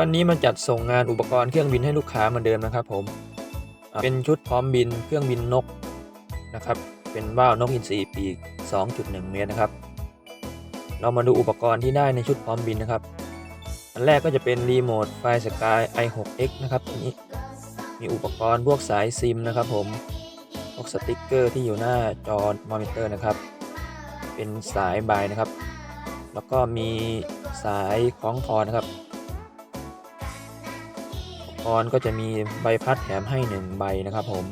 วันนี้มาจัดส่งงานอุปกรณ์เครื่องบินให้ลูกค้าเหมือนเดิมนะครับ ผม เป็นชุดพร้อมบินเครื่องบินนกนะครับ เป็นว่าวนกอินทรีปีก 2.1 เมตรนะครับ เรามาดูอุปกรณ์ที่ได้ในชุดพร้อมบินนะครับ อันแรกก็จะเป็นรีโมทไฟสกาย i6x นะครับตัวนี้ มีอุปกรณ์พวกสายซิมนะครับ ผม พวกสติกเกอร์ที่อยู่หน้าจอมอนิเตอร์นะครับ เป็นสายบายนะครับ แล้วก็มีสายคล้องคอนะครับ อุปกรณ์ก็จะมีใบพัดแถมให้ 1 ใบนะครับผม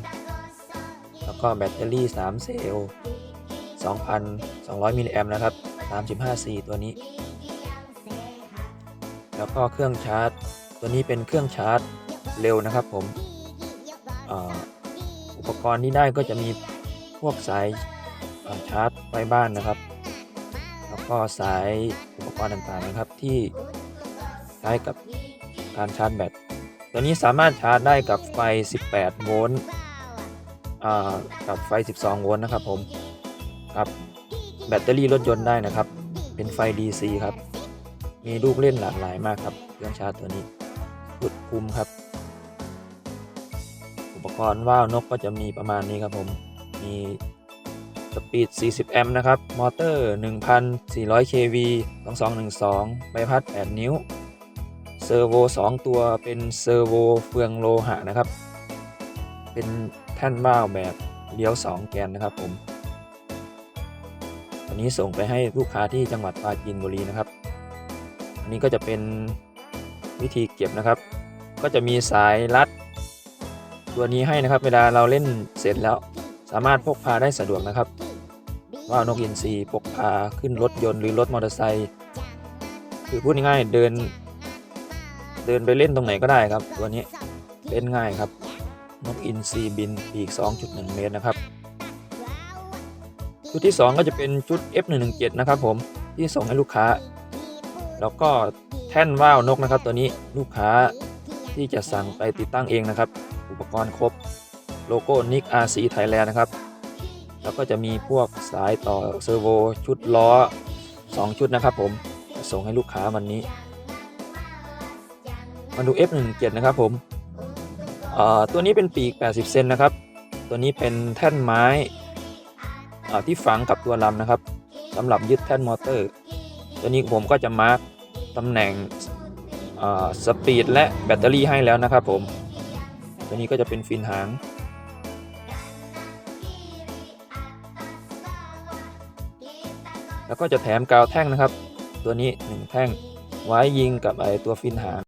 แล้วก็แบตเตอรี่ 3 เซลล์ 2,200 มิลลิแอมป์นะครับ 35C ตัวนี้ แล้วก็เครื่องชาร์จ ตัวนี้เป็นเครื่องชาร์จเร็วนะครับผมอ,อุปกรณ์ที่ได้ก็จะมีพวกสายาชาร์จไฟบ้านนะครับ แล้วก็สายอุปกรณ์ต่างๆนะครับที่ใช้กับการชาร์จแบต ตัวนี้สามารถชาร์จได้กับไฟ 18 โวลต์กับไฟ 12 โวลต์นะครับผมกับแบตเตอรี่รถยนต์ได้นะครับ เป็นไฟ DC ครับ มีลูกเล่นหลากหลายมากครับเครื่องชาร์จตัวนี้สุดคุ้มครับ อุปกรณ์ว่าวนกก็จะมีประมาณนี้ครับผม มีสปีด 40 แอมป์นะครับ มอเตอร์ 1,400 kV 2212 ใบพัด 8 นิ้ว เซอร์โว2ตัวเป็นเซอร์โวเฟืองโลหะนะครับ เป็นแท่นว่าวแบบเลี้ยว 2 แกนนะครับผมอันนี้ส่งไปให้ลูกค้าที่จังหวัดปราจีนบุรีนะครับ อันนี้ก็จะเป็นวิธีเก็บนะครับ ก็จะมีสายรัด ตัวนี้ให้นะครับ เวลาเราเล่นเสร็จแล้ว สามารถพกพาได้สะดวกนะครับ ว่านกอินทรีพกพาขึ้นรถยนต์หรือรถมอเตอร์ไซค์คือพูดง่ายๆเดิน เดินไปเล่นตรงไหนก็ได้ครับ ตัวนี้เล่นง่ายครับ นกอินทรีบินปีก 2.1 เมตรนะครับ ชุดที่ 2 ก็จะเป็นชุด F117 นะครับผมที่ส่งให้ลูกค้า แล้วก็แท่นว่าวนกนะครับ ตัวนี้ลูกค้าที่จะสั่งไปติดตั้งเองนะครับ อุปกรณ์ครบโลโก้นิก RC Thailand นะครับ แล้วก็จะมีพวกสายต่อเซอร์โวชุดล้อ 2 ชุดนะครับผมส่งให้ลูกค้าวันนี้ มาดู F117 นะครับผมตัวนี้เป็นปีก 80 เซนนะครับ ตัวนี้เป็นแท่นไม้ที่ฝังกับตัวลำนะครับสำหรับยึดแท่นมอเตอร์ ตัวนี้ผมก็จะมาร์กตำแหน่งสปีดและแบตเตอรี่ให้แล้วนะครับผม ตัวนี้ก็จะเป็นฟินหาง แล้วก็จะแถมกาวแท่งนะครับ ตัวนี้ 1 แท่งไว้ยิงกับไอตัวฟินหาง